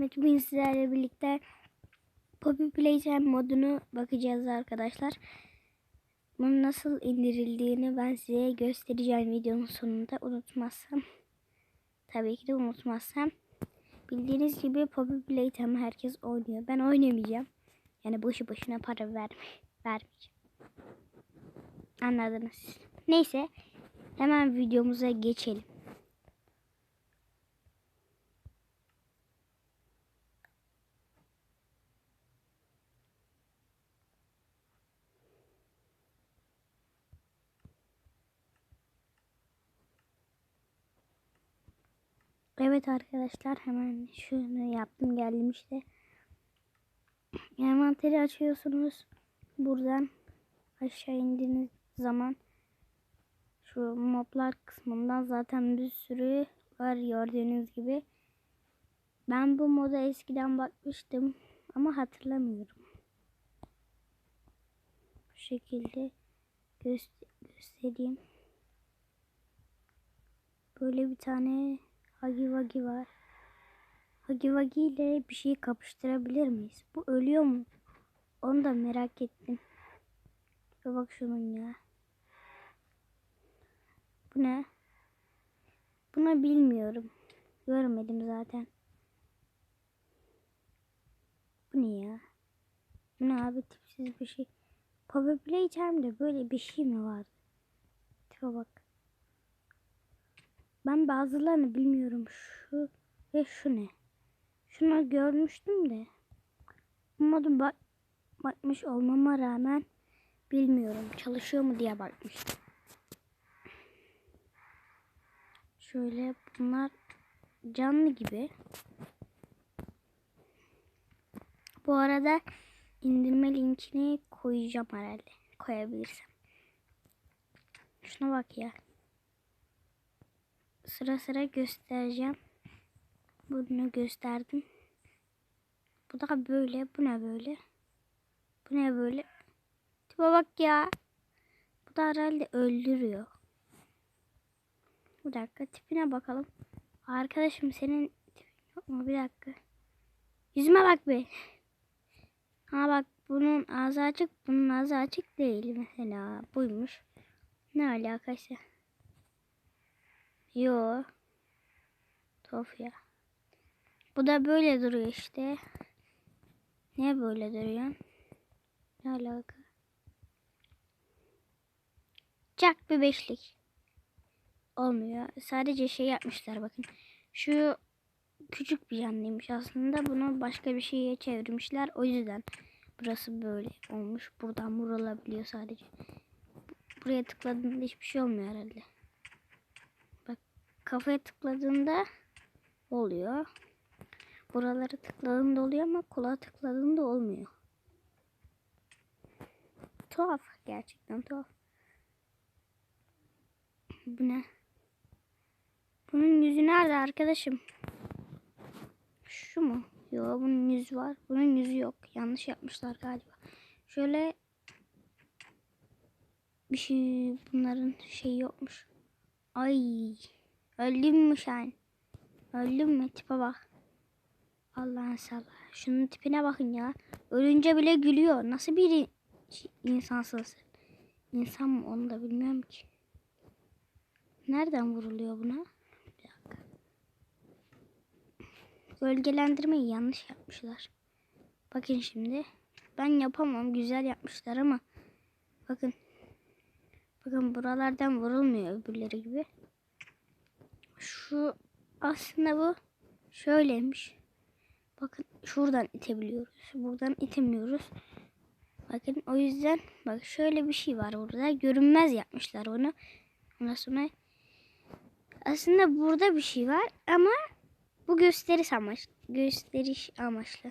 Ahmet bugün sizlerle birlikte Poppy Playtime modunu bakacağız arkadaşlar. Bunu nasıl indirildiğini ben size göstereceğim videonun sonunda unutmazsam. Tabii ki de unutmazsam. Bildiğiniz gibi Poppy Playtime herkes oynuyor. Ben oynamayacağım. Yani boşu boşuna para verme, vermeyeceğim. Anladınız. Neyse hemen videomuza geçelim. Evet arkadaşlar hemen şunu yaptım geldim işte. Envanteri açıyorsunuz. Buradan aşağı indiğiniz zaman şu moblar kısmından zaten bir sürü var gördüğünüz gibi. Ben bu moda eskiden bakmıştım ama hatırlamıyorum. Bu şekilde göster göstereyim. Böyle bir tane Hagi Wagi var. Hagi Wagi ile bir şey kapıştırabilir miyiz? Bu ölüyor mu? Onu da merak ettim. Bir bak şunun ya. Bu ne? Buna bilmiyorum. Görmedim zaten. Bu ne ya? Bu ne abi tipsiz bir şey. Power Playtime'de böyle bir şey mi vardı? Tipe bak. Ben bazılarını bilmiyorum. Şu ve şu ne? Şunu görmüştüm de. Modu bak bakmış olmama rağmen bilmiyorum. Çalışıyor mu diye bakmıştım. Şöyle bunlar canlı gibi. Bu arada indirme linkini koyacağım herhalde. Koyabilirsem. Şuna bak ya sıra sıra göstereceğim. Bunu gösterdim. Bu da böyle. Bu ne böyle? Bu ne böyle? Tipe bak ya. Bu da herhalde öldürüyor. Bir dakika tipine bakalım. Arkadaşım senin yok mu? Bir dakika. Yüzüme bak be. Ha bak bunun ağzı açık. Bunun ağzı açık değil mesela. Buymuş. Ne alakası? Yo. Tuhaf ya. Bu da böyle duruyor işte. Niye böyle duruyor? Ne alaka? Çak bir beşlik. Olmuyor. Sadece şey yapmışlar bakın. Şu küçük bir canlıymış aslında. Bunu başka bir şeye çevirmişler. O yüzden burası böyle olmuş. Buradan vurulabiliyor sadece. Buraya tıkladığında hiçbir şey olmuyor herhalde kafaya tıkladığında oluyor. Buraları tıkladığında oluyor ama kulağa tıkladığında olmuyor. Tuhaf. Gerçekten tuhaf. Bu ne? Bunun yüzü nerede arkadaşım? Şu mu? Yok bunun yüzü var. Bunun yüzü yok. Yanlış yapmışlar galiba. Şöyle bir şey bunların şey yokmuş. Ay. Öldün mü sen? Öldün mü? Tipe bak. Allah'ın sabah. Şunun tipine bakın ya. Ölünce bile gülüyor. Nasıl bir insansın? İnsan mı onu da bilmiyorum ki. Nereden vuruluyor buna? Bir dakika. Gölgelendirmeyi yanlış yapmışlar. Bakın şimdi. Ben yapamam. Güzel yapmışlar ama. Bakın. Bakın buralardan vurulmuyor öbürleri gibi. Şu aslında bu şöyleymiş. Bakın şuradan itebiliyoruz. Buradan itemiyoruz. Bakın o yüzden bak şöyle bir şey var burada. Görünmez yapmışlar onu. Ondan sonra aslında burada bir şey var ama bu gösteriş amaçlı. Gösteriş amaçlı.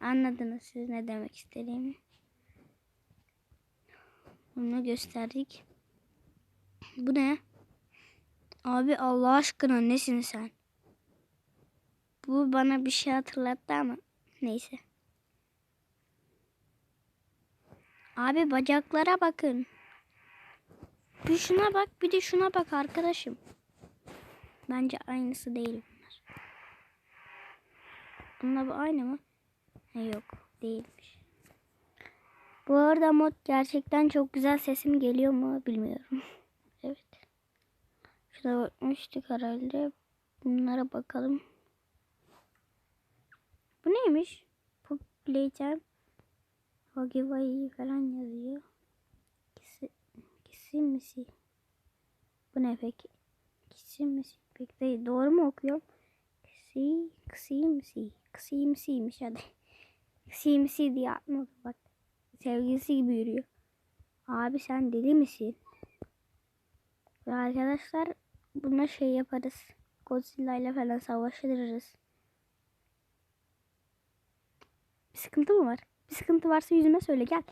Anladınız siz ne demek istediğimi. Bunu gösterdik. Bu ne? Abi Allah aşkına nesin sen? Bu bana bir şey hatırlattı ama neyse. Abi bacaklara bakın. Bir şuna bak bir de şuna bak arkadaşım. Bence aynısı değil bunlar. Bununla bu aynı mı? Ha, yok değilmiş. Bu arada mod gerçekten çok güzel sesim geliyor mu bilmiyorum. Şurada bakmıştık herhalde. Bunlara bakalım. Bu neymiş? Populate Hoggy falan yazıyor. Kisi, kisi misi. Bu ne peki? Kisi misi. Peki değil. Doğru mu okuyorum? Kisi, kisi misi. Kisi misiymiş hadi. Kisi misi diye atmadı bak. Sevgilisi gibi yürüyor. Abi sen deli misin? Ve arkadaşlar buna şey yaparız. Godzilla ile falan savaşırız. Bir sıkıntı mı var? Bir sıkıntı varsa yüzüme söyle gel.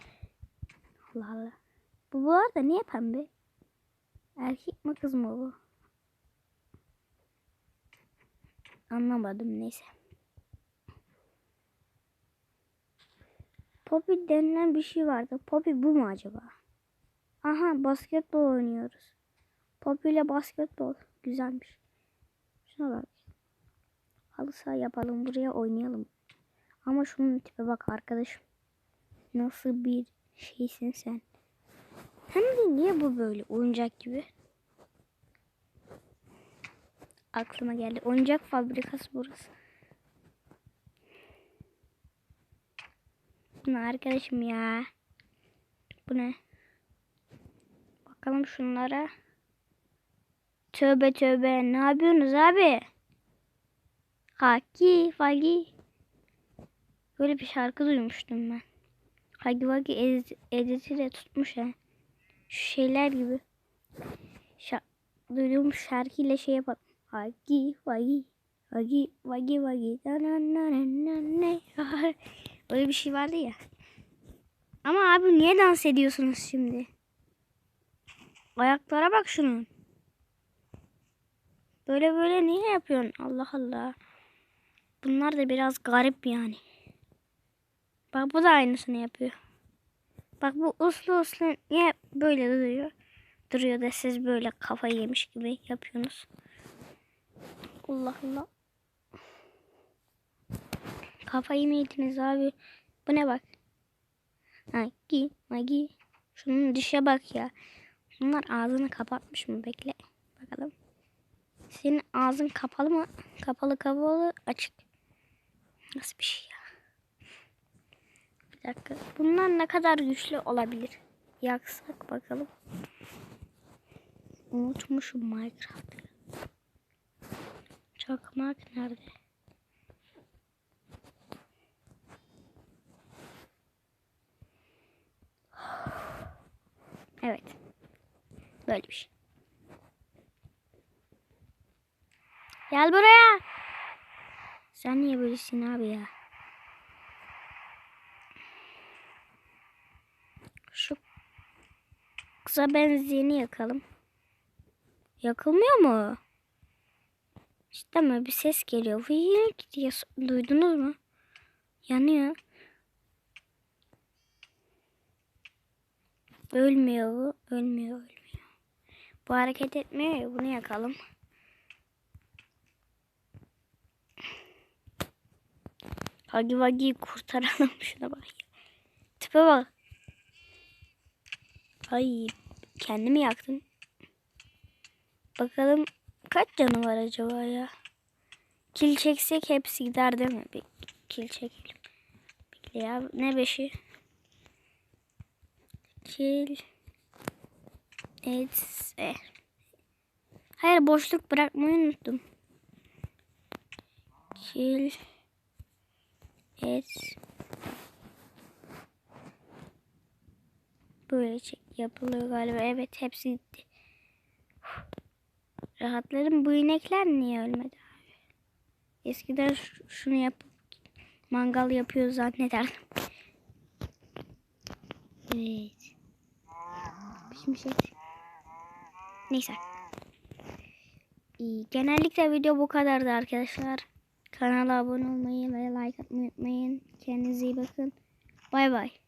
Allah Allah. Bu bu arada niye pembe? Erkek mi kız mı bu? Anlamadım neyse. Poppy denilen bir şey vardı. Poppy bu mu acaba? Aha basketbol oynuyoruz. Poppy ile basketbol. Güzelmiş. Şuna bak. Halı saha yapalım buraya oynayalım. Ama şunun tipe bak arkadaşım. Nasıl bir şeysin sen. Hem de niye bu böyle oyuncak gibi? Aklıma geldi. Oyuncak fabrikası burası. Bu ne arkadaşım ya? Bu ne? Bakalım şunlara. Tövbe tövbe. Ne yapıyorsunuz abi? Haki fagi. Böyle bir şarkı duymuştum ben. Hagi Vagi edit, editi de tutmuş ha. Şu şeyler gibi. Şa duyduğum şarkıyla şey yapalım. Hagi Vagi. Vagi Vagi. Na. Öyle bir şey vardı ya. Ama abi niye dans ediyorsunuz şimdi? Ayaklara bak şunun. Böyle böyle niye yapıyorsun? Allah Allah. Bunlar da biraz garip yani. Bak bu da aynısını yapıyor. Bak bu uslu uslu niye böyle duruyor? Duruyor da siz böyle kafayı yemiş gibi yapıyorsunuz. Allah Allah. Kafayı mı yediniz abi? Bu ne bak? Magi, Magi. Şunun dişe bak ya. Bunlar ağzını kapatmış mı? Bekle. Bakalım. Senin ağzın kapalı mı? Kapalı kapalı açık. Nasıl bir şey ya? Bir dakika. Bunlar ne kadar güçlü olabilir? Yaksak bakalım. Unutmuşum Minecraft'ı. Çakmak nerede? Evet. Böyle bir şey. Gel buraya. Sen niye böylesin abi ya? Şu kısa benzeyeni yakalım. Yakılmıyor mu? İşte mi bir ses geliyor. Fıyır diye duydunuz mu? Yanıyor. Ölmüyor bu. Ölmüyor ölmüyor. Bu hareket etmiyor ya bunu yakalım. Hagi Vagi'yi kurtaralım şuna bak. Tipe bak. Ay kendimi yaktım. Bakalım kaç canı var acaba ya? Kil çeksek hepsi gider değil mi? Bir kil çekelim. Bekle ya ne beşi? Kil etse. Hayır boşluk bırakmayı unuttum. Kil et böyle çek yapılıyor galiba. Evet hepsi gitti. Rahatlarım bu inekler niye ölmedi abi? Eskiden şunu yapıp mangal yapıyor zannederdim. Evet. Şimşek. Neyse. Genellikle video bu kadardı arkadaşlar. Kanala abone olmayı ve like atmayı unutmayın. Kendinize iyi bakın. Bay bay.